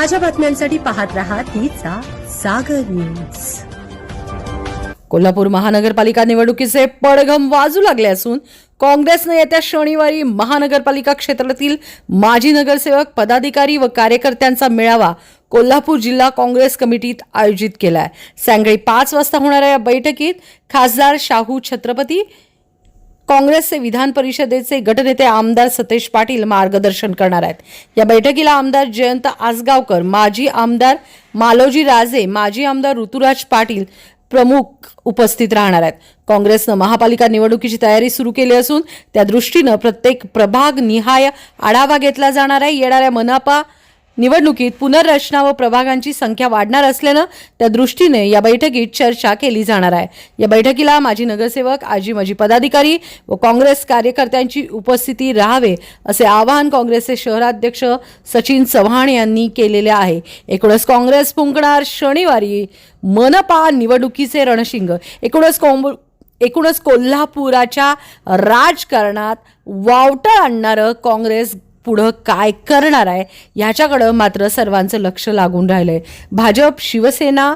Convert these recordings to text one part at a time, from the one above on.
ताज्या बातम्यांसाठी पाहत रहा तीचा सागर न्यूज. कोल्हापूर महानगरपालिका निवडणुकीचे पडघम वाजू लागले असून काँग्रेसनं येत्या शनिवारी महानगरपालिका क्षेत्रातील माजी नगरसेवक पदाधिकारी व कार्यकर्त्यांचा मेळावा कोल्हापूर जिल्हा काँग्रेस कमिटीत आयोजित केला आहे सायंकाळी पाच वाजता होणाऱ्या या बैठकीत खासदार शाहू छत्रपती काँग्रेसचे विधान परिषदेचे गटनेते आमदार सतेज पाटील मार्गदर्शन करणार आहेत. या बैठकीला आमदार जयंत आसगावकर माजी आमदार मालोजी राजे माजी आमदार ऋतुराज पाटील प्रमुख उपस्थित राहणार आहेत. काँग्रेसनं महापालिका निवडणुकीची तयारी सुरू केली असून त्या दृष्टीनं प्रत्येक प्रभाग निहाय आढावा घेतला जाणार आहे. येणाऱ्या मनापा निवडणुकीत पुनर्रचना व प्रभागांची संख्या वाढणार असल्यानं त्या दृष्टीने या बैठकीत चर्चा केली जाणार आहे. या बैठकीला माजी नगरसेवक आजी माजी पदाधिकारी व काँग्रेस कार्यकर्त्यांची उपस्थिती राहावे असे आवाहन काँग्रेसचे शहराध्यक्ष सचिन चव्हाण यांनी केलेले आहे. एकूणच काँग्रेस फुंकणार शनिवारी मनपा निवडणुकीचे रणशिंग. एकूणच कोंब एकूणच कोल्हापुराच्या राजकारणात वावटळ आणणारं काँग्रेस पुढं काय करणार आहे ह्याच्याकडं मात्र सर्वांचं लक्ष लागून राहिलं आहे भाजप शिवसेना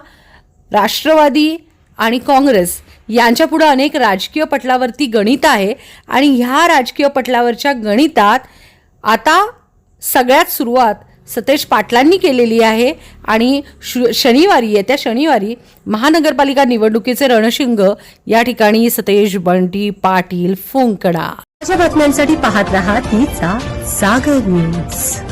राष्ट्रवादी आणि काँग्रेस यांच्यापुढं अनेक राजकीय पटलावरती गणित आहे आणि ह्या राजकीय पटलावरच्या गणितात आता सगळ्यात सुरुवात सतेज पाटलांनी केलेली आहे आणि शु शनिवारी येत्या शनिवारी महानगरपालिका निवडणुकीचे रणशिंग या ठिकाणी सतेज बंटी पाटील फुंकणार बातम्यांसाठी पाहत राहा तीचा सागर न्यूज